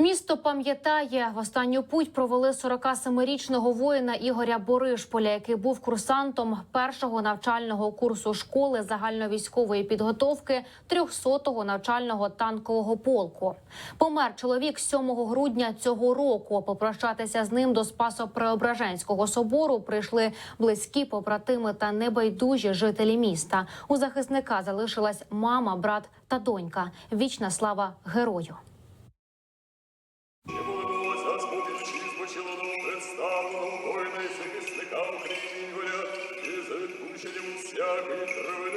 Місто пам'ятає в останню путь провели 47-річного воїна Ігоря Боришполя, який був курсантом першого навчального курсу школи загальновійськової підготовки 300-го навчального танкового полку. Помер чоловік 7 грудня цього року. Попрощатися з ним до Спасо-Преображенського собору прийшли близькі побратими та небайдужі жителі міста. У захисника залишилась мама, брат та донька. Вічна слава герою. відпущенням всякої крови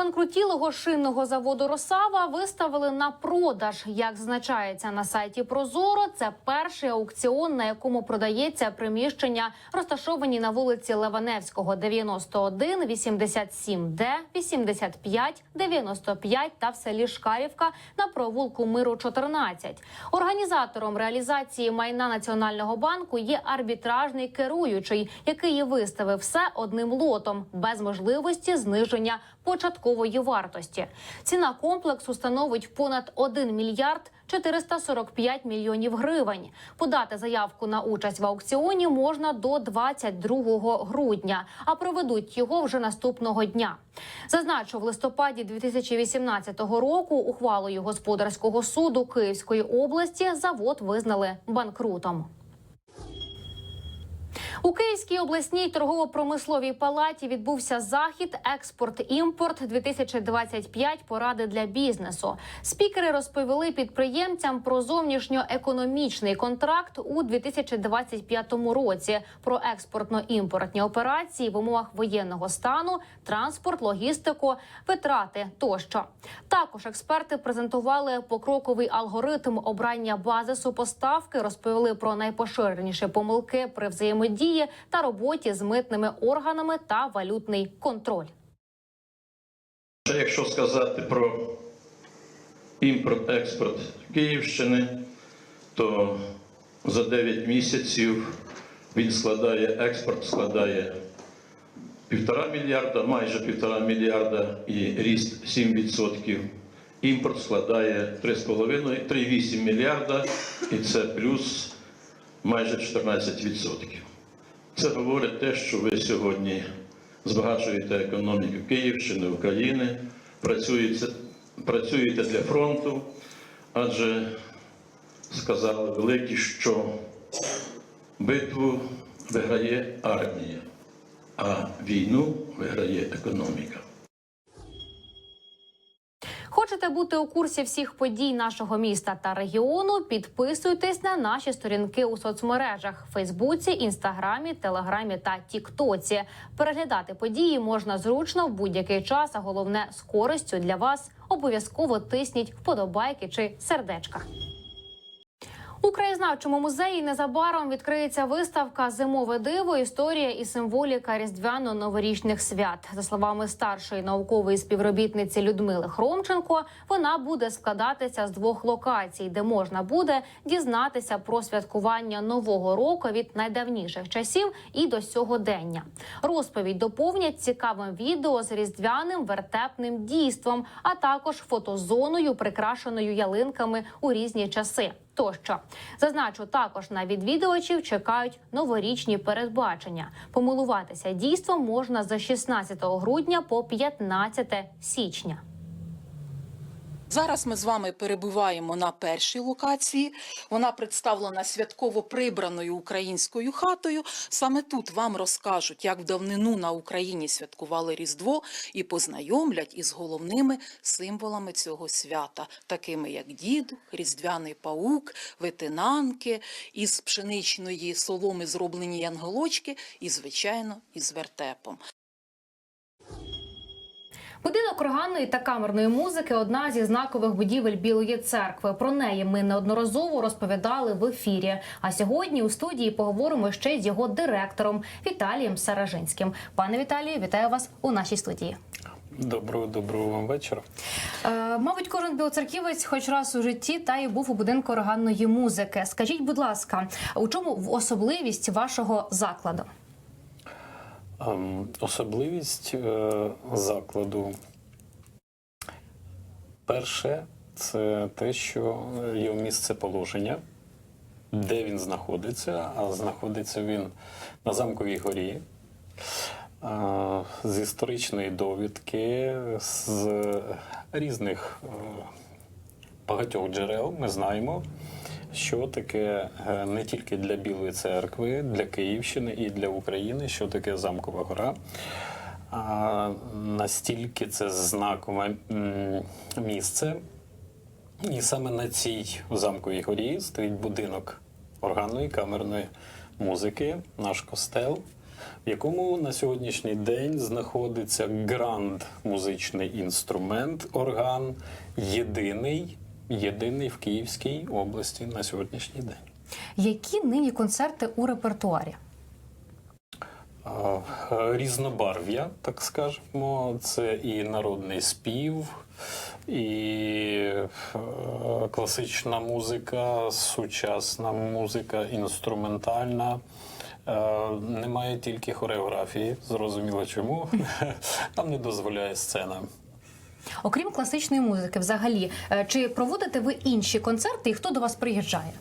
Збанкрутілого шинного заводу Росава виставили на продаж. Як зазначається на сайті Прозоро, це перший аукціон, на якому продається приміщення, розташовані на вулиці Леваневського, 91, 87 Д, 85, 95 та в селі Шкарівка на провулку Миру 14. Організатором реалізації майна Національного банку є арбітражний керуючий, який виставив все одним лотом без можливості зниження початкової вартості. Ціна комплексу становить понад 1 мільярд 445 мільйонів гривень. Подати заявку на участь в аукціоні можна до 22 грудня, а проведуть його вже наступного дня. Зазначу, в листопаді 2018 року ухвалою господарського суду Київської області завод визнали банкрутом. У Київській обласній торгово-промисловій палаті відбувся захід Експорт-імпорт 2025 поради для бізнесу. Спікери розповіли підприємцям про зовнішньоекономічний контракт у 2025 році, про експортно-імпортні операції в умовах воєнного стану, транспорт, логістику, витрати тощо. Також експерти презентували покроковий алгоритм обрання базису поставки, розповіли про найпоширеніші помилки при взаємодії та роботі з митними органами та валютний контроль. Якщо сказати про імпорт-експорт Київщини, то за 9 місяців він складає, експорт складає півтора мільярда, майже півтора мільярда і ріст 7%. Імпорт складає 3,5, 3,8 мільярда і це плюс майже 14%. Це говорить те, що ви сьогодні збагачуєте економіку Київщини, України, працюєте, працюєте для фронту, адже сказали великі, що битву виграє армія, а війну виграє економіка. Хочете бути у курсі всіх подій нашого міста та регіону? Підписуйтесь на наші сторінки у соцмережах Фейсбуці, Інстаграмі, Телеграмі та Тіктоці. Переглядати події можна зручно в будь-який час, а головне з користю для вас. Обов'язково тисніть вподобайки чи сердечка. У краєзнавчому музеї незабаром відкриється виставка Зимове диво, історія і символіка різдвяно-новорічних свят. За словами старшої наукової співробітниці Людмили Хромченко, вона буде складатися з двох локацій, де можна буде дізнатися про святкування нового року від найдавніших часів і до сьогодення. Розповідь доповнять цікавим відео з різдвяним вертепним дійством, а також фотозоною, прикрашеною ялинками у різні часи. Тощо зазначу, також на відвідувачів чекають новорічні передбачення. Помилуватися дійством можна з 16 грудня по 15 січня. Зараз ми з вами перебуваємо на першій локації. Вона представлена святково прибраною українською хатою. Саме тут вам розкажуть, як в давнину на Україні святкували Різдво і познайомлять із головними символами цього свята, такими як дідух, різдвяний паук, ветенанки, із пшеничної соломи зроблені янголочки і, звичайно, із вертепом. Будинок органної та камерної музики одна зі знакових будівель Білої церкви. Про неї ми неодноразово розповідали в ефірі. А сьогодні у студії поговоримо ще з його директором Віталієм Саражинським. Пане Віталію, вітаю вас у нашій студії. Доброго доброго вам вечора. Е, мабуть, кожен білоцерківець хоч раз у житті та й був у будинку органної музики. Скажіть, будь ласка, у чому особливість вашого закладу? Ем, Особливість е, закладу. Перше, це те, що його місце положення, де він знаходиться, а знаходиться він на замковій горі. Е, З історичної довідки, з різних е, багатьох джерел ми знаємо, що таке е, не тільки для Білої церкви, для Київщини і для України, що таке замкова гора. А настільки це знакове місце. І саме на цій замковій горі стоїть будинок органної камерної музики, наш костел, в якому на сьогоднішній день знаходиться гранд музичний інструмент, орган, єдиний, єдиний в Київській області на сьогоднішній день. Які нині концерти у репертуарі? Різнобарв'я, так скажемо, це і народний спів, і е, класична музика, сучасна музика, інструментальна. Е, Немає тільки хореографії, зрозуміло чому. Нам не дозволяє сцена. Окрім класичної музики, взагалі, е, чи проводите ви інші концерти і хто до вас приїжджає?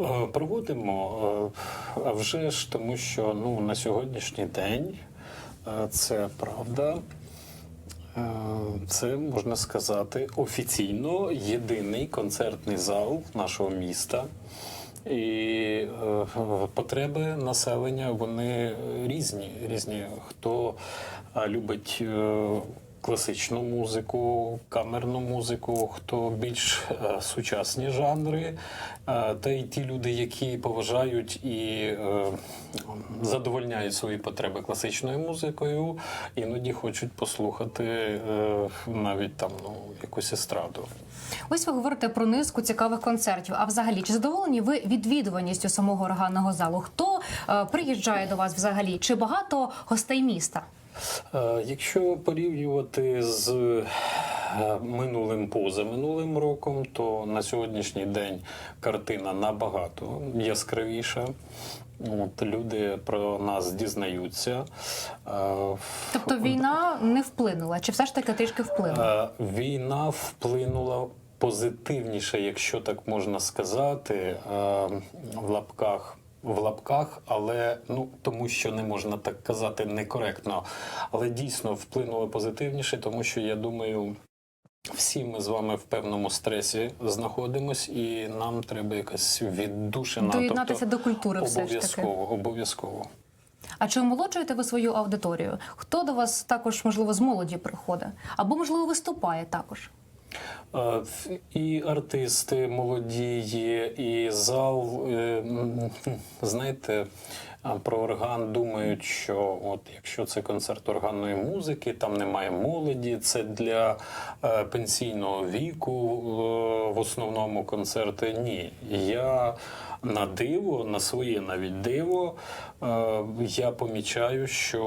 Е, Проводимо е, а вже ж тому, що ну на сьогоднішній день це правда. Це можна сказати офіційно єдиний концертний зал нашого міста. І потреби населення вони різні. різні. Хто любить класичну музику, камерну музику, хто більш е, сучасні жанри, е, та й ті люди, які поважають і е, задовольняють свої потреби класичною музикою, іноді хочуть послухати е, навіть там ну, якусь естраду. Ось ви говорите про низку цікавих концертів. А взагалі, чи задоволені ви відвідуваністю самого органного залу? Хто е, приїжджає до вас взагалі? Чи багато гостей міста? Е, Якщо порівнювати з е, минулим позаминулим роком, то на сьогоднішній день картина набагато яскравіша. От, люди про нас дізнаються. Е, Тобто війна не вплинула, чи все ж таки трішки вплинула? Війна вплинула позитивніше, якщо так можна сказати, в лапках. В лапках, але ну тому, що не можна так казати некоректно. Але дійсно вплинуло позитивніше, тому що я думаю, всі ми з вами в певному стресі знаходимось, і нам треба якась віддушина. Доєднатися тобто, до культури все ж таки. обов'язково. А чи омолоджуєте ви свою аудиторію? Хто до вас також можливо з молоді приходить? Або можливо виступає також? І артисти молоді є, і зал. е, Знаєте, про орган думають, що от якщо це концерт органної музики, там немає молоді, це для е, пенсійного віку е, в основному концерти. Ні. Я на диво, на своє навіть диво, е, я помічаю, що,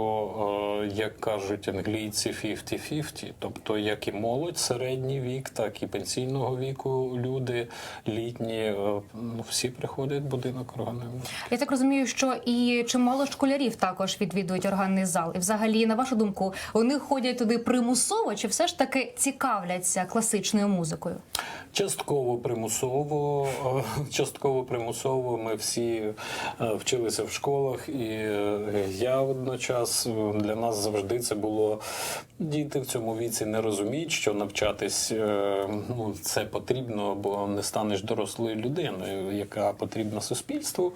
е, як кажуть англійці, 50-50, тобто як і молодь, середній вік, так і пенсійного віку люди літні, е, ну, всі приходять в будинок органної музики. Я так розумію, що і чимало школярів також відвідують органний зал. І взагалі, на вашу думку, вони ходять туди примусово, чи все ж таки цікавляться класичною музикою? Частково примусово, е, частково примусово. Ми всі е, вчилися в школах, і е, я водночас для нас завжди це було діти в цьому віці не розуміють, що навчатись ну це потрібно, бо не станеш дорослою людиною, яка потрібна суспільству.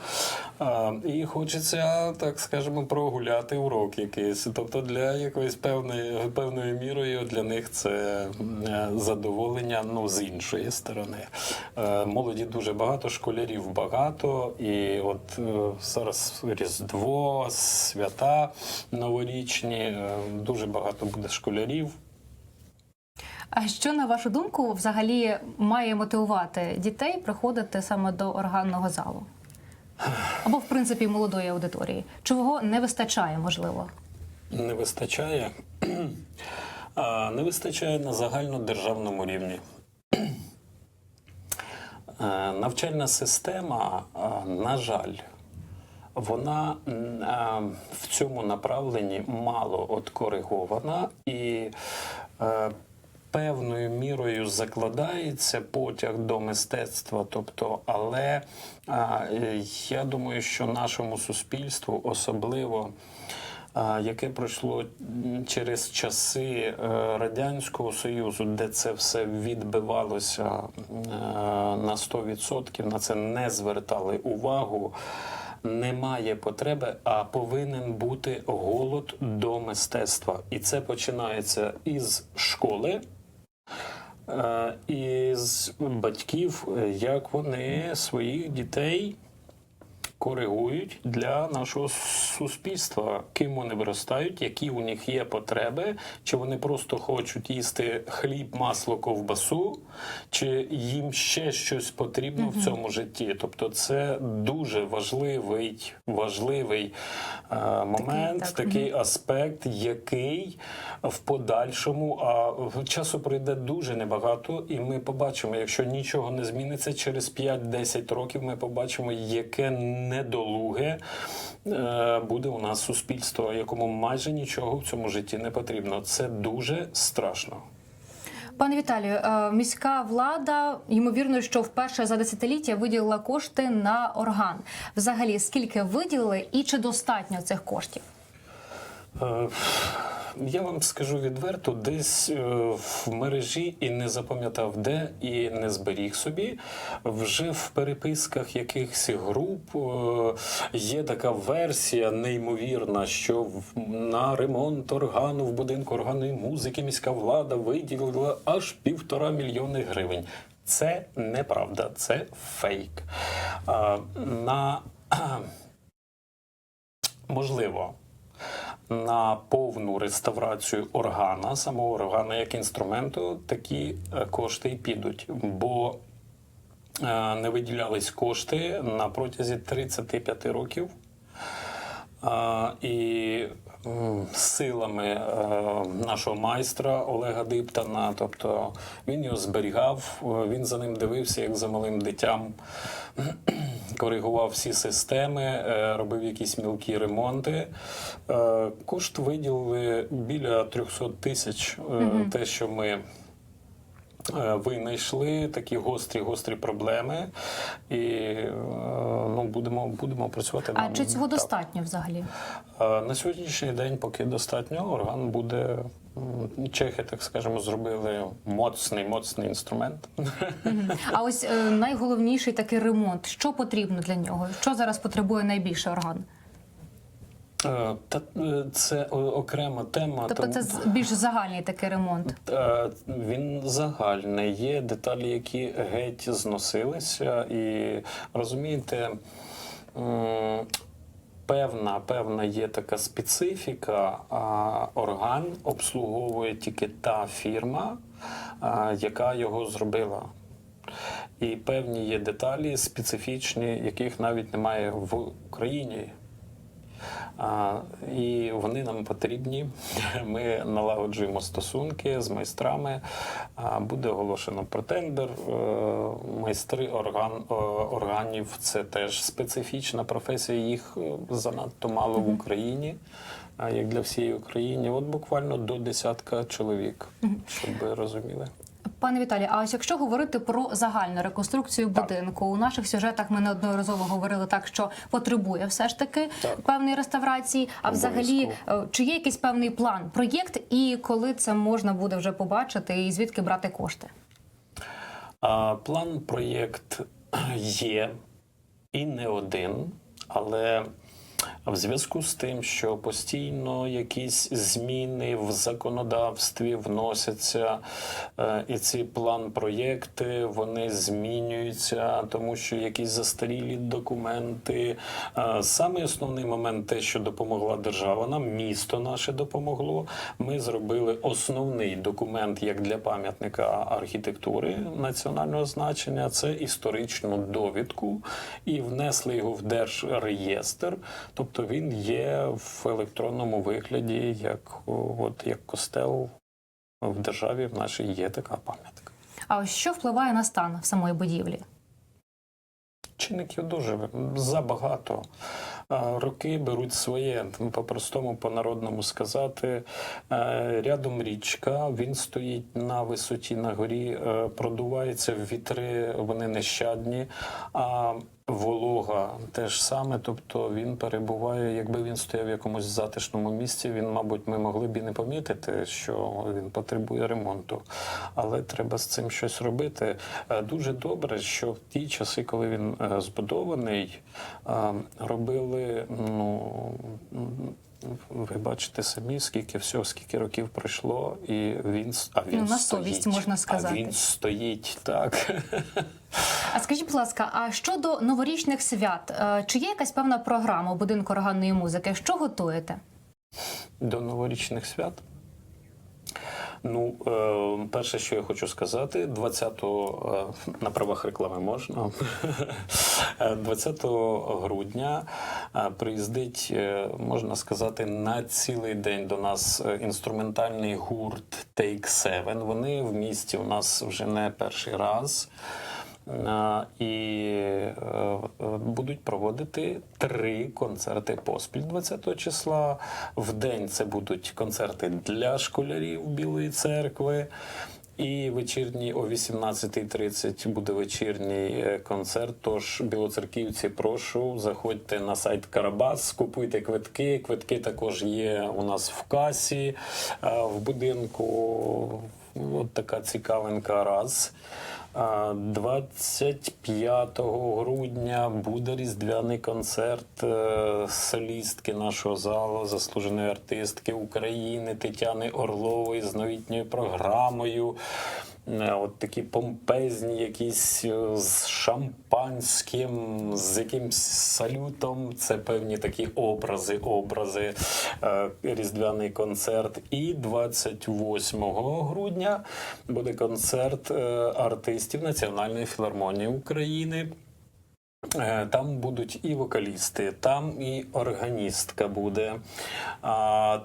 І хочеться, так скажемо, прогуляти урок якийсь. Тобто для якоїсь певної певною мірою для них це задоволення ну з іншої сторони. Е, Молоді дуже багато, школярів багато, і от е, зараз Різдво, свята новорічні, е, дуже багато буде школярів. А що на вашу думку взагалі має мотивувати дітей приходити саме до органного залу? Або, в принципі, молодої аудиторії? Чого не вистачає, можливо? Не вистачає. Не вистачає на загальнодержавному рівні. Е, Навчальна система, на жаль, вона в цьому направленні мало от коригована і е, певною мірою закладається потяг до мистецтва. Тобто, але е, я думаю, що нашому суспільству особливо. Яке пройшло через часи е, Радянського Союзу, де це все відбивалося е, на 100%, на це не звертали увагу. Немає потреби, а повинен бути голод до мистецтва. І це починається із школи, е, із батьків, як вони своїх дітей коригують для нашого суспільства, ким вони виростають, які у них є потреби, чи вони просто хочуть їсти хліб, масло, ковбасу, чи їм ще щось потрібно в цьому житті. Тобто, це дуже важливий, важливий е, момент, так. такий аспект, який в подальшому а часу пройде дуже небагато, і ми побачимо, якщо нічого не зміниться, через 5-10 років ми побачимо, яке недолуге е, буде у нас суспільство, якому майже нічого в цьому житті не потрібно. Це дуже страшно. Пане Віталію, е, міська влада ймовірно, що вперше за десятиліття виділила кошти на орган. Взагалі, скільки виділили і чи достатньо цих коштів? Е, Я вам скажу відверто, десь е, в мережі і не запам'ятав де, і не зберіг собі. Вже в переписках якихось груп е, є така версія неймовірна, що на ремонт органу в будинку органної музики міська влада виділила аж півтора мільйони гривень. Це неправда, це фейк. А, На можливо на повну реставрацію органа, самого органа як інструменту, такі е, кошти й підуть. Бо е, не виділялись кошти на протязі 35 років. А, і силами е, нашого майстра Олега Диптана, тобто він його зберігав, е, він за ним дивився, як за малим дитям, коригував всі системи, е, робив якісь мілкі ремонти. Е, Кошт виділили біля 300 тисяч, е, те, що ми е, винайшли такі гострі гострі проблеми, і е, ну будемо будемо працювати. А нам. чи цього Так. достатньо взагалі? Е, На сьогоднішній день, поки достатньо, орган буде. Чехи, так скажемо, зробили моцний, моцний інструмент. А ось е, найголовніший такий ремонт. Що потрібно для нього? Що зараз потребує найбільше орган? Е, Та е, це окрема тема. Тобто, тому- це більш загальний такий ремонт. Е, Він загальний. Є деталі, які геть зносилися, і розумієте. Певна, певна є така специфіка. А орган обслуговує тільки та фірма, а, яка його зробила. І певні є деталі специфічні, яких навіть немає в Україні. І вони нам потрібні. Ми налагоджуємо стосунки з майстрами. Буде оголошено про тендер. Е, Майстри орган, е, органів це теж специфічна професія. Їх е, занадто мало в Україні, а як для всієї України. От буквально до десятка чоловік, щоб ви розуміли. Пане Віталій, а ось якщо говорити про загальну реконструкцію будинку, у наших сюжетах ми неодноразово говорили так, що потребує все ж таки Так. певної реставрації. А взагалі, е, чи є якийсь певний план, проєкт, і коли це можна буде вже побачити, і звідки брати кошти? А, План проєкт є і не один, але в зв'язку з тим, що постійно якісь зміни в законодавстві вносяться, е, і ці план-проєкти вони змінюються, тому що якісь застарілі документи. Е, Саме основний момент, те, що допомогла держава, нам місто наше допомогло. Ми зробили основний документ як для пам'ятника архітектури національного значення. Це історичну довідку, і внесли його в держреєстр. Тобто він є в електронному вигляді, як от як костел в державі в нашій є така пам'ятка. А що впливає на стан самої будівлі? Чинників дуже забагато. Роки беруть своє, по-простому, по-народному сказати. Е, Рядом річка, він стоїть на висоті на горі, е, продувається в вітри, вони нещадні. А волога те ж саме, тобто він перебуває, якби він стояв в якомусь затишному місці, він, мабуть, ми могли б і не помітити, що він потребує ремонту. Але треба з цим щось робити. Е, Дуже добре, що в ті часи, коли він е, збудований, е, робили, ну. М, Ви бачите самі, скільки всього, скільки років пройшло, і він с- а він Ну, на стоїть. совість, можна сказати. А він стоїть так. А скажіть, будь ласка, а щодо новорічних свят, е, чи є якась певна програма у будинку органної музики? Що готуєте? До новорічних свят. Ну, е, перше, що я хочу сказати, 20 е, на правах реклами можна. Е, 20 грудня е, приїздить, е, можна сказати, на цілий день до нас інструментальний гурт Take 7. Вони в місті у нас вже не перший раз. А, І е, е, будуть проводити три концерти поспіль 20 числа. В день це будуть концерти для школярів Білої церкви. І вечірній о 18.30 буде вечірній е, концерт. Тож білоцерківці, прошу, заходьте на сайт Карабас, купуйте квитки. Квитки також є у нас в касі е, в будинку. От така цікавинка раз. А, 25 грудня буде різдвяний концерт е, солістки нашого залу, заслуженої артистки України Тетяни Орлової з новітньою програмою. Е, От такі помпезні, якісь е, з шампанським, з якимсь салютом. Це певні такі образи, образи. Е, Різдвяний концерт. І 28 грудня буде концерт артистів Національної філармонії України. Е, Там будуть і вокалісти, там і органістка буде,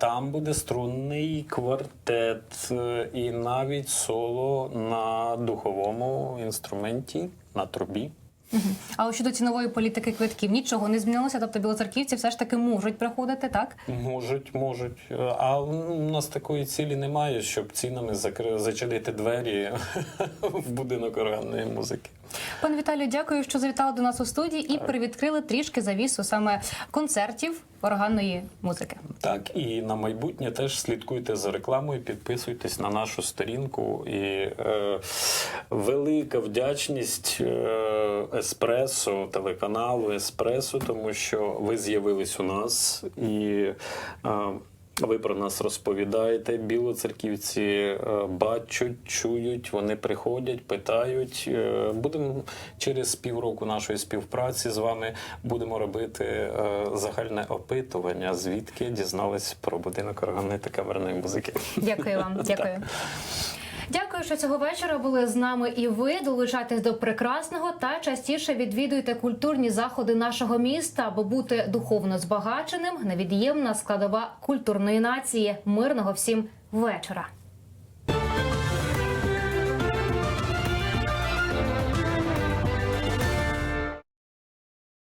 там буде струнний квартет, е, і навіть соло на духовому інструменті, на трубі. А щодо цінової політики квитків нічого не змінилося. Тобто білоцерківці все ж таки можуть приходити, так? Можуть, можуть. А у нас такої цілі немає, щоб цінами закри... зачинити двері в будинок органної музики. Пане Віталію, дякую, що завітали до нас у студії і привідкрили трішки завісу саме концертів органної музики. Так, і на майбутнє теж слідкуйте за рекламою, підписуйтесь на нашу сторінку. І е, велика вдячність е, Еспресо, телеканалу Еспресо, тому що ви з'явились у нас і. Е, ви про нас розповідаєте. Білоцерківці е, бачать, чують, вони приходять, питають. Е, Будемо через півроку нашої співпраці з вами будемо робити е, загальне опитування, звідки дізнались про будинок органної та камерної музики. Дякую вам. Дякую. Дякую, що цього вечора були з нами і ви. Долучайтесь до прекрасного та частіше відвідуйте культурні заходи нашого міста, бо бути духовно збагаченим невід'ємна складова культурної нації. Мирного всім вечора.